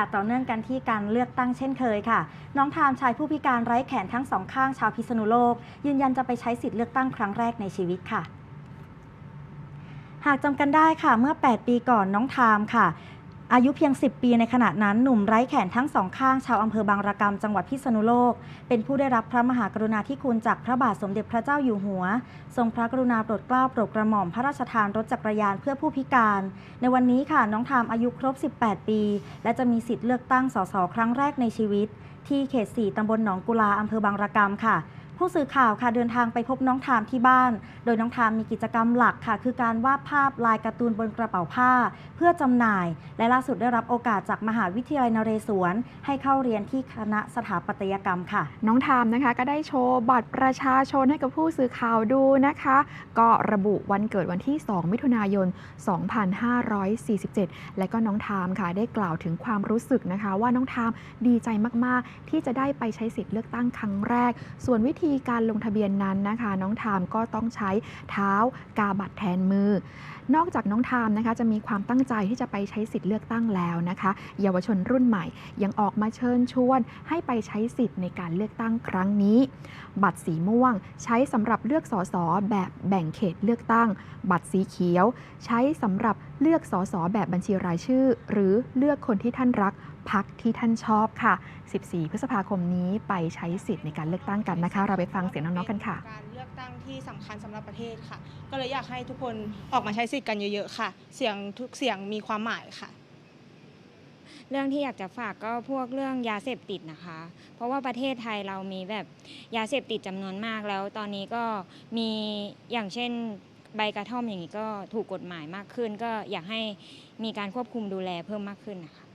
ค่ะ ต่อเนื่องกันที่การเลือกตั้งเช่นเคยค่ะ น้องทามชายผู้พิการไร้แขนทั้งสองข้างชาวพิษณุโลก ยืนยันจะไปใช้สิทธิ์เลือกตั้งครั้งแรกในชีวิตค่ะ หากจำกันได้ค่ะเมื่อ 8 ปีก่อนน้องทามค่ะ อายุเพียง 10 ปีในขณะนั้นหนุ่มไร้แขนทั้งสองข้างชาวอำเภอบางระกำจังหวัดพิษณุโลก เป็นผู้ได้รับพระมหากรุณาธิคุณจากพระบาทสมเด็จพระเจ้าอยู่หัว ทรงพระกรุณาโปรดเกล้าโปรดกระหม่อมพระราชทานรถจักรยานเพื่อผู้พิการ ในวันนี้ค่ะน้องทามอายุครบ 18 ปี และจะมีสิทธิ์เลือกตั้งสสครั้งแรกในชีวิต ที่เขต 4 ตำบลหนองกุลาอำเภอบางระกำค่ะ ผู้สื่อข่าวค่ะเดินทางไปพบน้องทามที่บ้าน โดยน้องทามมีกิจกรรมหลักค่ะ คือการวาดภาพลายการ์ตูนบนกระเป๋าผ้า เพื่อจำหน่าย และล่าสุดได้รับโอกาสจากมหาวิทยาลัยนเรศวร ให้เข้าเรียนที่คณะสถาปัตยกรรมค่ะ น้องทามนะคะก็ได้โชว์บัตรประชาชนให้กับผู้สื่อข่าวดูนะคะ ก็ระบุวันเกิดวันที่ 2 มิถุนายน 2547 และก็น้องทามค่ะได้กล่าวถึงความรู้สึกนะคะ ว่าน้องทามดีใจมากๆ ที่จะได้ไปใช้สิทธิ์เลือกตั้งครั้งแรก ส่วนวิธีการลงทะเบียนนั้นนะคะ น้องทามก็ต้องใช้เท้ากาบัตรแทนมือ นอกจากน้องทามนะคะจะมีความตั้งใจที่จะไปใช้สิทธิ์เลือกตั้งแล้วนะคะ เยาวชนรุ่นใหม่ ยังออกมาเชิญชวนให้ไปใช้สิทธิ์ในการเลือกตั้งครั้งนี้ บัตรสีม่วงใช้สำหรับเลือกสสแบบแบ่งเขตเลือกตั้ง บัตรสีเขียว ใช้สำหรับเลือกสสแบบบัญชีรายชื่อ หรือเลือกคนที่ท่านรักพักที่ท่านชอบค่ะ 14 พฤษภาคมนี้ไปใช้สิทธิ์ในการเลือกตั้งกันนะคะเราไปฟังเสียงน้องๆกันค่ะเป็นการเลือกตั้งที่สำคัญสำหรับประเทศค่ะ ก็เลยอยากให้ทุกคนออกมาใช้สิทธิ์กันเยอะๆค่ะ เสียงทุกเสียงมีความหมายค่ะ เรื่องที่อยากจะฝากก็พวกเรื่องยาเสพติดนะคะ เพราะว่าประเทศไทยเรามีแบบยาเสพติดจำนวนมากแล้ว ตอนนี้ก็มีอย่างเช่นใบกระท่อมอย่างนี้ก็ถูกกฎหมายมากขึ้น ก็อยากให้มีการควบคุมดูแลเพิ่มมากขึ้นนะคะ